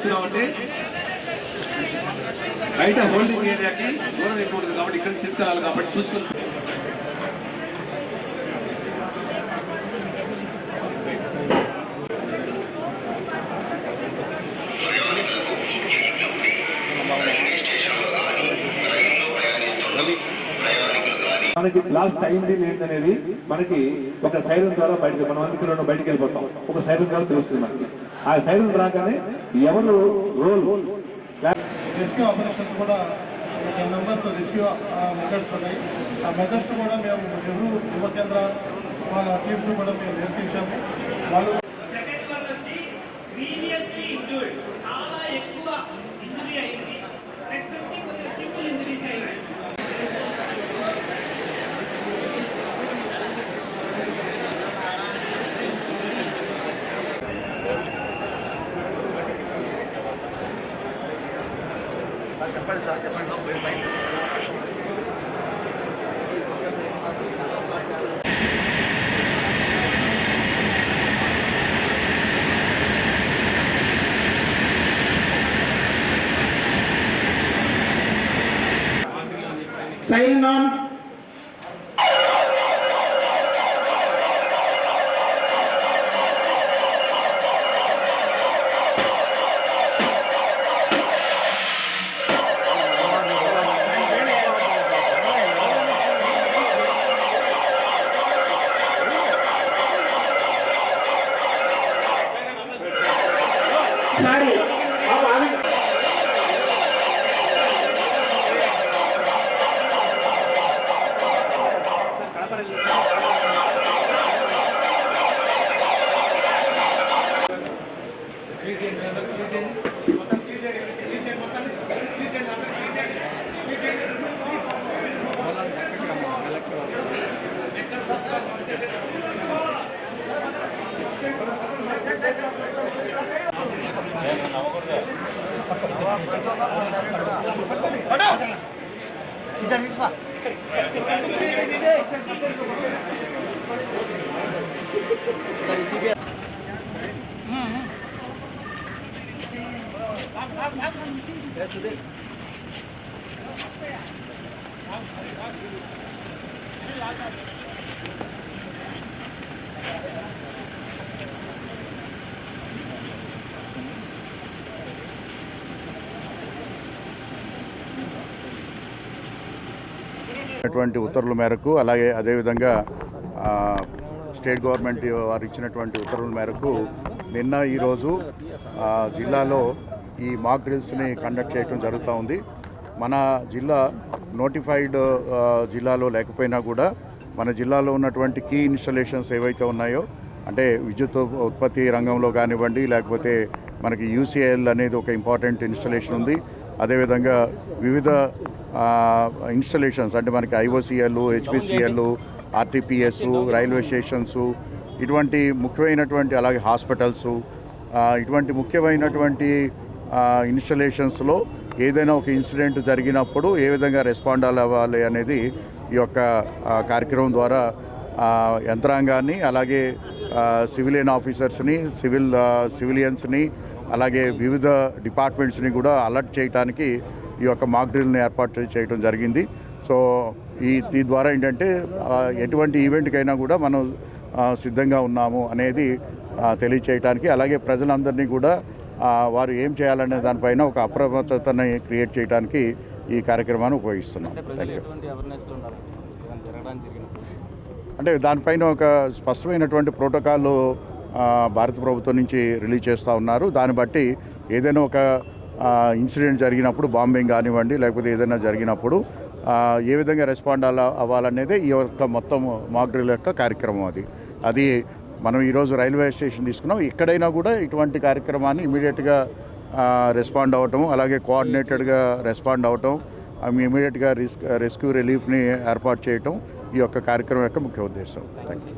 అంటే బయట హోల్డింగ్ ఏరియాకి దూరం అయిపోతుంది కాబట్టి ఇక్కడ తీసుకురావాలి కాబట్టి చూసుకుని మనకి లాస్ట్ అయింది లేదనేది మనకి ఒక సైరన్ ద్వారా బయటకు మనం అందులో బయటకు వెళ్ళిపోతాం. ఒక సైరన్ ద్వారా తెలుస్తుంది మనకి. ఆ సైరన్ రాగానే ఎవరు రోల్? రెస్క్యూ ఆపరేషన్స్ కూడా టెన్ మెంబర్స్ రెస్క్యూ మెథడ్స్ ఉన్నాయి. ఆ మెథడ్స్ కూడా మేము నెహ్రూ యువ కేంద్ర వాళ్ళ టీమ్స్ కూడా మేము నేర్పించాము. వాళ్ళు సెకండ్ వన్ వచ్చి ప్రీవియస్లీ ఇంజూర్డ్ చాలా ఎక్కువ చెప్పండి సార్ చెప్పండి. Sayın Nam ఒకసారి Thank you. 기다리지마 Thank you. అటువంటి ఉత్తర్వుల మేరకు అలాగే అదేవిధంగా స్టేట్ గవర్నమెంట్ వారు ఇచ్చినటువంటి ఉత్తర్వుల మేరకు నిన్న ఈరోజు జిల్లాలో ఈ మాక్ డ్రిల్స్ని కండక్ట్ చేయడం జరుగుతూ ఉంది. మన జిల్లా నోటిఫైడ్ జిల్లాలో లేకపోయినా కూడా మన జిల్లాలో ఉన్నటువంటి కీ ఇన్స్టలేషన్స్ ఏవైతే ఉన్నాయో అంటే విద్యుత్ ఉత్పత్తి రంగంలో కానివ్వండి లేకపోతే మనకి యూసీఎల్ అనేది ఒక ఇంపార్టెంట్ ఇన్స్టలేషన్ ఉంది. అదేవిధంగా వివిధ ఇన్స్టలేషన్స్ అంటే మనకి IOCL HPCL RTPS railway stations ఇటువంటి ముఖ్యమైనటువంటి అలాగే హాస్పిటల్స్ ఇటువంటి ముఖ్యమైనటువంటి ఇన్స్టలేషన్స్లో ఏదైనా ఒక ఇన్సిడెంట్ జరిగినప్పుడు ఏ విధంగా రెస్పాండ్ అవ్వాలి అనేది ఈ యొక్క కార్యక్రమం ద్వారా యంత్రాంగాన్ని అలాగే సివిలియన్ ఆఫీసర్స్ని సివిల్ సివిలియన్స్ని అలాగే వివిధ డిపార్ట్మెంట్స్ని కూడా అలర్ట్ చేయడానికి ఈ యొక్క మాక్ డ్రిల్ని ఏర్పాటు చేయడం జరిగింది. సో ఈ దీని ద్వారా ఏంటంటే ఎటువంటి ఈవెంట్కైనా కూడా మనం సిద్ధంగా ఉన్నాము అనేది ఆ, తెలియచేయడానికి అలాగే ప్రజలందరినీ కూడా వారు ఏం చేయాలనే దానిపైన ఒక అప్రమత్తతని క్రియేట్ చేయడానికి ఈ కార్యక్రమాన్ని ఉపయోగిస్తున్నాం. అంటే దానిపైన ఒక స్పష్టమైనటువంటి ప్రోటోకాల్ భారత ప్రభుత్వం నుంచి రిలీజ్ చేస్తూ ఉన్నారు. దాన్ని బట్టి ఏదైనా ఒక ఇన్సిడెంట్ జరిగినప్పుడు బాంబింగ్ కానివ్వండి లేకపోతే ఏదైనా జరిగినప్పుడు ఏ విధంగా రెస్పాండ్ అలా అవ్వాలనేదే ఈ యొక్క మొత్తం మాక్ డ్రిల్ యొక్క కార్యక్రమం అది. అది మనం ఈరోజు రైల్వే స్టేషన్ తీసుకున్నాం. ఎక్కడైనా కూడా ఇటువంటి కార్యక్రమాన్ని ఇమీడియట్గా రెస్పాండ్ అవ్వటం అలాగే కోఆర్డినేటెడ్గా రెస్పాండ్ అవ్వటం ఇమీడియట్గా రిస్క్ రెస్క్యూ రిలీఫ్ని ఏర్పాటు చేయటం ఈ యొక్క కార్యక్రమం యొక్క ముఖ్య ఉద్దేశం. Thank you